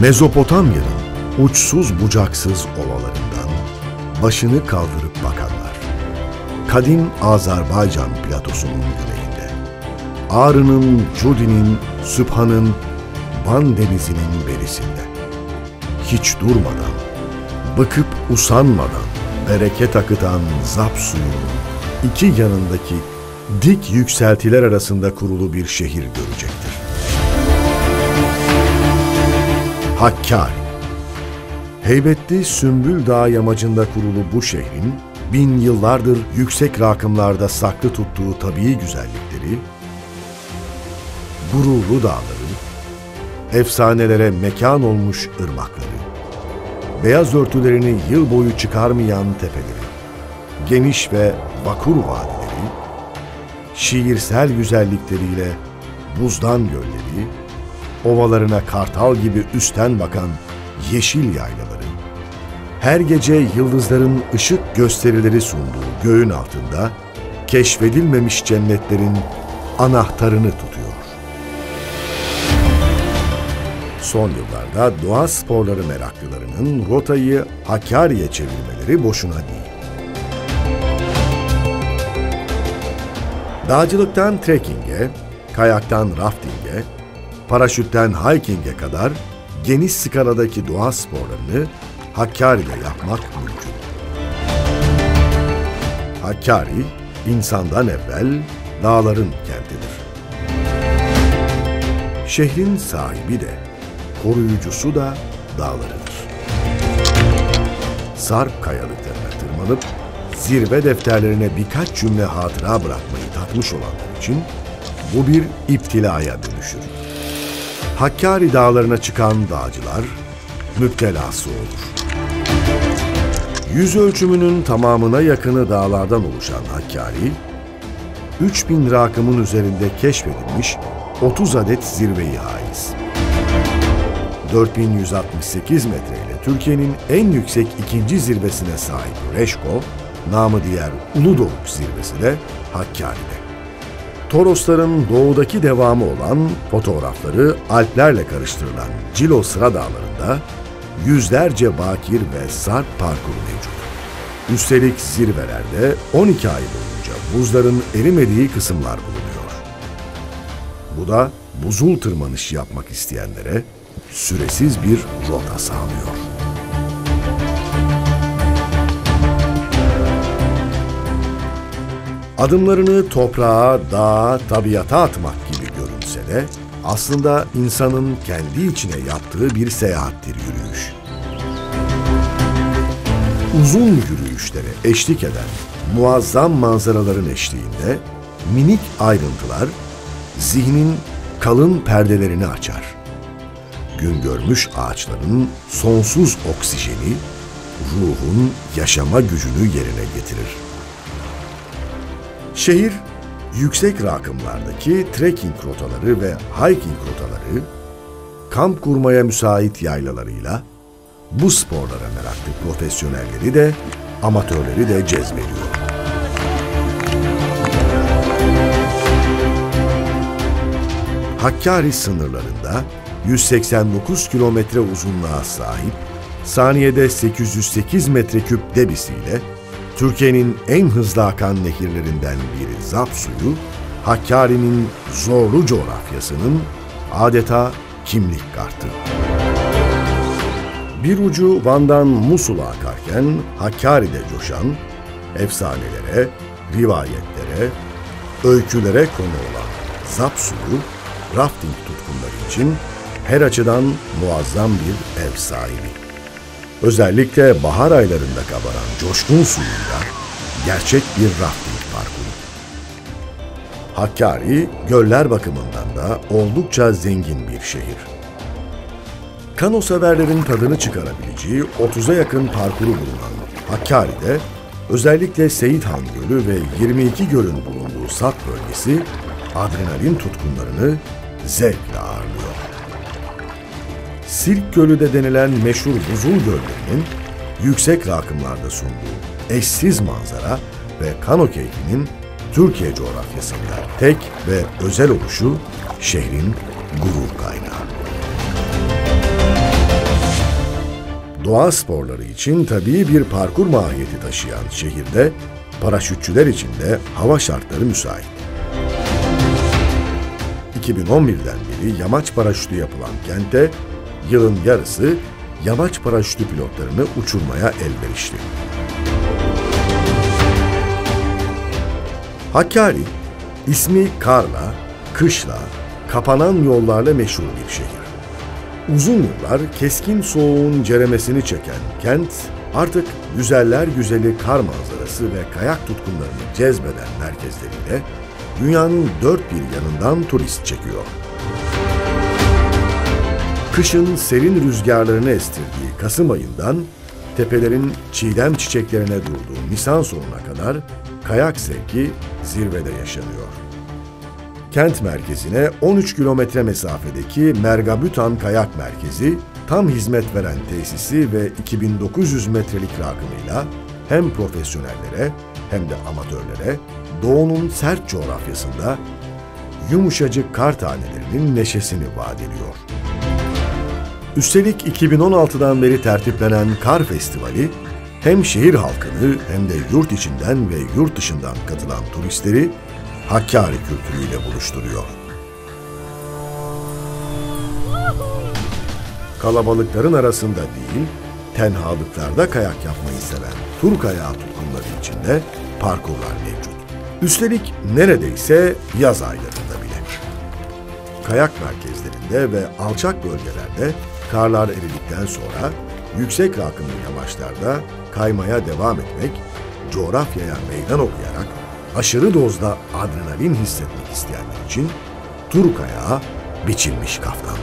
Mezopotamya'nın uçsuz bucaksız ovalarından başını kaldırıp bakanlar. Kadim Azerbaycan platosunun güneyinde. Ağrı'nın, Cudi'nin, Sübhan'ın, Van denizinin berisinde. Hiç durmadan, bıkıp usanmadan bereket akıtan Zap suyunun iki yanındaki dik yükseltiler arasında kurulu bir şehir görecektir. Hakkari. Heybetli Sümbül Dağı yamacında kurulu bu şehrin, bin yıllardır yüksek rakımlarda saklı tuttuğu tabii güzellikleri, gururlu dağları, efsanelere mekan olmuş ırmakları, beyaz örtülerini yıl boyu çıkarmayan tepeleri, geniş ve vakur vadileri, şiirsel güzellikleriyle buzdan gölleri, ovalarına kartal gibi üstten bakan yeşil yaylaları, her gece yıldızların ışık gösterileri sunduğu göğün altında keşfedilmemiş cennetlerin anahtarını tutuyor. Son yıllarda doğa sporları meraklılarının rotayı Hakkari'ye çevirmeleri boşuna değil. Dağcılıktan trekkinge, kayaktan raftinge, paraşütten hiking'e kadar geniş skaladaki doğa sporlarını Hakkari'de yapmak mümkün. Hakkari, insandan evvel dağların kentidir. Şehrin sahibi de, koruyucusu da dağlarıdır. Sarp kayalıklarına tırmanıp zirve defterlerine birkaç cümle hatıra bırakmayı tatmış olanlar için bu bir iptilaya dönüşür. Hakkari dağlarına çıkan dağcılar müptelası olur. Yüz ölçümünün tamamına yakını dağlardan oluşan Hakkari, 3000 rakımın üzerinde keşfedilmiş 30 adet zirveyi haiz. 4168 metreyle Türkiye'nin en yüksek ikinci zirvesine sahip Reşko, namı diğer Uludağ zirvesi de Hakkari'de. Torosların doğudaki devamı olan fotoğrafları Alplerle karıştırılan Cilo Sıra Dağları'nda yüzlerce bakir ve sarp parkuru mevcut. Üstelik zirvelerde 12 ay boyunca buzların erimediği kısımlar bulunuyor. Bu da buzul tırmanış yapmak isteyenlere süresiz bir rota sağlıyor. Adımlarını toprağa, dağa, tabiata atmak gibi görünse de aslında insanın kendi içine yaptığı bir seyahattir yürüyüş. Uzun yürüyüşlere eşlik eden muazzam manzaraların eşliğinde minik ayrıntılar zihnin kalın perdelerini açar. Gün görmüş ağaçların sonsuz oksijeni ruhun yaşama gücünü yerine getirir. Şehir, yüksek rakımlardaki trekking rotaları ve hiking rotaları, kamp kurmaya müsait yaylalarıyla bu sporlara meraklı profesyonelleri de amatörleri de cezbediyor. Hakkari sınırlarında 189 kilometre uzunluğa sahip, saniyede 808 metreküp debisiyle Türkiye'nin en hızlı akan nehirlerinden biri Zap suyu, Hakkari'nin zorlu coğrafyasının adeta kimlik kartı. Bir ucu Van'dan Musul'a akarken Hakkari'de coşan, efsanelere, rivayetlere, öykülere konu olan Zap suyu, rafting tutkunları için her açıdan muazzam bir ev sahibi. Özellikle bahar aylarında kabaran coşkun suyuyla gerçek bir rafting parkuru. Hakkari, göller bakımından da oldukça zengin bir şehir. Kano severlerin tadını çıkarabileceği 30'a yakın parkuru bulunan Hakkari'de özellikle Seyit Han Gölü ve 22 gölün bulunduğu Sap bölgesi adrenalin tutkunlarını zevkle ağırlıyor. Sirk Gölü de denilen meşhur buzul göllerinin yüksek rakımlarda sunduğu eşsiz manzara ve kano keyfinin Türkiye coğrafyasında tek ve özel oluşu şehrin gurur kaynağı. Doğa sporları için tabii bir parkur mahiyeti taşıyan şehirde paraşütçüler için de hava şartları müsait. 2011'den beri yamaç paraşütü yapılan kentte yılın yarısı yamaç paraşütü pilotlarını uçurmaya elverişli. Hakkari, ismi karla, kışla, kapanan yollarla meşhur bir şehir. Uzun yıllar keskin soğuğun ceremesini çeken kent, artık güzeller güzeli kar manzarası ve kayak tutkunlarını cezbeden merkezleriyle dünyanın dört bir yanından turist çekiyor. Kışın serin rüzgarlarını estirdiği Kasım ayından tepelerin çiğdem çiçeklerine durduğu Nisan sonuna kadar kayak zevki zirvede yaşanıyor. Kent merkezine 13 kilometre mesafedeki Mergabütan Kayak Merkezi, tam hizmet veren tesisi ve 2900 metrelik rakımıyla hem profesyonellere hem de amatörlere doğunun sert coğrafyasında yumuşacık kar tanelerinin neşesini vaat ediyor. Üstelik 2016'dan beri tertiplenen Kar Festivali hem şehir halkını hem de yurt içinden ve yurt dışından katılan turistleri Hakkari kültürüyle buluşturuyor. Kalabalıkların arasında değil, tenhalıklarda kayak yapmayı seven tur kayağı tutkunları için de parkurlar mevcut. Üstelik neredeyse yaz aylarında. Kayak merkezlerinde ve alçak bölgelerde karlar eridikten sonra yüksek rakımlı yamaçlarda kaymaya devam etmek, coğrafyaya meydan okuyarak aşırı dozda adrenalin hissetmek isteyenler için tur kayağı biçilmiş kaftan.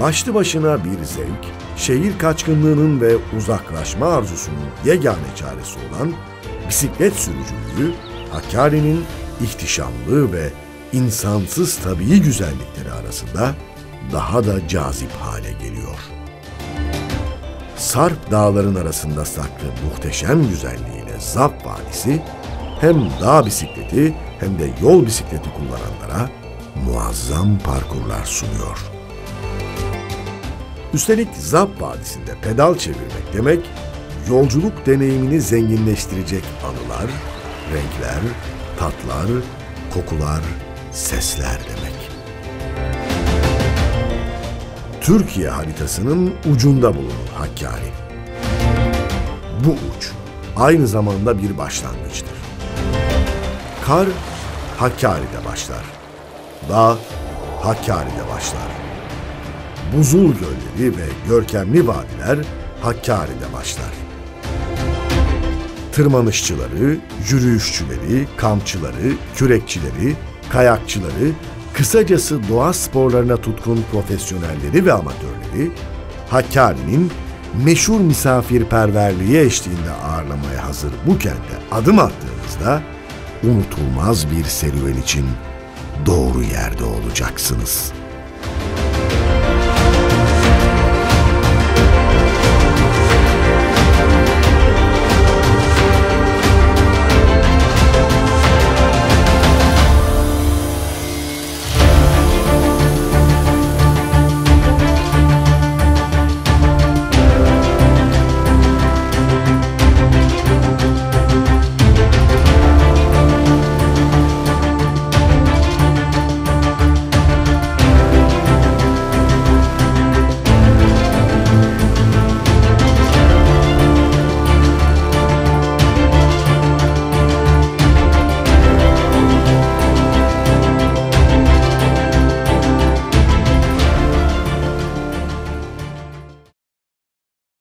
Başlı başına bir zevk, şehir kaçkınlığının ve uzaklaşma arzusunun yegane çaresi olan bisiklet sürücülüğü, Hakkari'nin ihtişamlı ve insansız tabii güzellikleri arasında daha da cazip hale geliyor. Sarp dağların arasında saklı muhteşem güzelliğiyle Zap Vadisi hem dağ bisikleti hem de yol bisikleti kullananlara muazzam parkurlar sunuyor. Üstelik Zap Vadisi'nde pedal çevirmek demek, yolculuk deneyimini zenginleştirecek anılar, renkler, tatlar, kokular, sesler demek. Türkiye haritasının ucunda bulunur Hakkari. Bu uç aynı zamanda bir başlangıçtır. Kar Hakkari'de başlar. Dağ Hakkari'de başlar. Buzul gölleri ve görkemli vadiler Hakkari'de başlar. Tırmanışçıları, yürüyüşçüleri, kampçıları, kürekçileri, kayakçıları, kısacası doğa sporlarına tutkun profesyonelleri ve amatörleri, Hakkari'nin meşhur misafirperverliği eşliğinde ağırlamaya hazır bu kente adım attığınızda unutulmaz bir serüven için doğru yerde olacaksınız.''